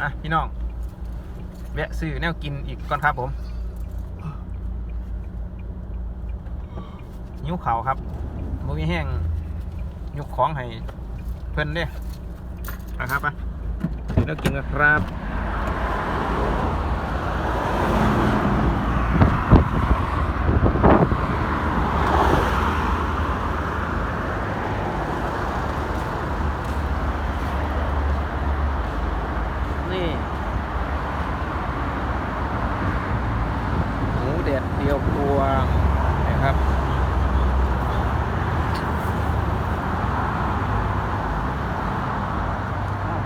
อะพี่น้องแวะซื้อแนวกินอีกก่อนครับผมยิ้วเขาครับมือแห้งยกของให้เพื่อนเด้นะครับอะซื้อแนวกินกันครับ นี่หมูเด็ดเดียวตัว นะครับ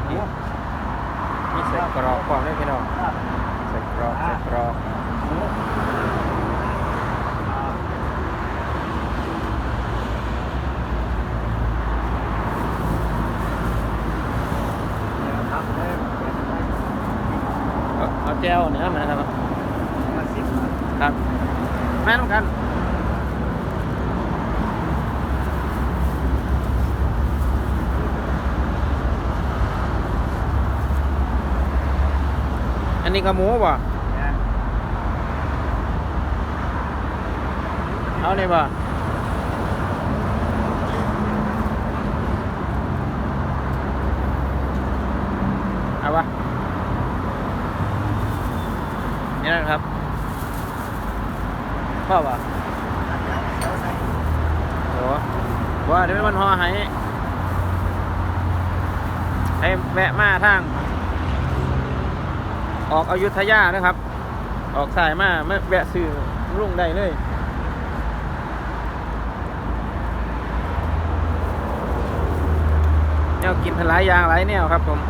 มีมีใส่กรอกความด้วยพี่น้องใส่กรอกใส่กรอกเอาเอาแจ้วเนื้อมาครับ ครับแม่ต้องกัน นนี้ก็หมูป่ะเอาเนี่ยป่ะเอาป่ะนี่นะครับพ่อป่ะโอ้ว่าเดี๋ยวมันห่อให้ให้แวะมาทาง ออกอายุทยานะครับ ออกสายมาไม่แวะซื้อรุ่งได้เลยแนวกินหลายอย่างหลายแนวครับผม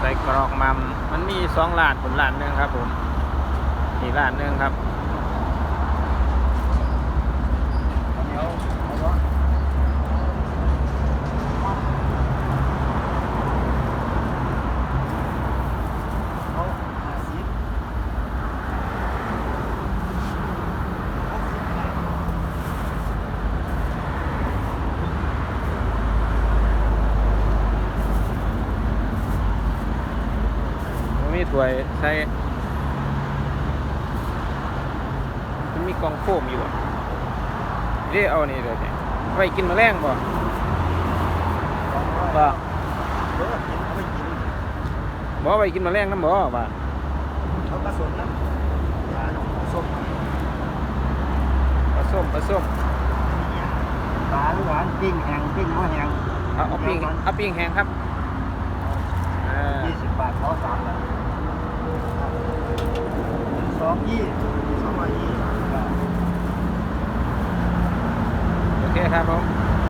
ใส่กรอกมัมมันมีสองร้านผลร้านหนึ่งครับผมอีกร้านหนึ่งครับ มันมีถ้วยใส่มันมีกล่องโฟมอยู่อะเรียเอานี่เลยเนี่ยไว้กินแมลงบ่บ่บ่ไว้กินแมลงน้ำบ่บ่เขาผสมนะหาหนองส้มปลาส้มปลาส้มปลาหวานปิ้งแห้งปิ้งหัวแห้งเอาเอาปิ้งเอาปิ้งแห้งครับอ่ายี่สิบบาทเขาสามบาท สอ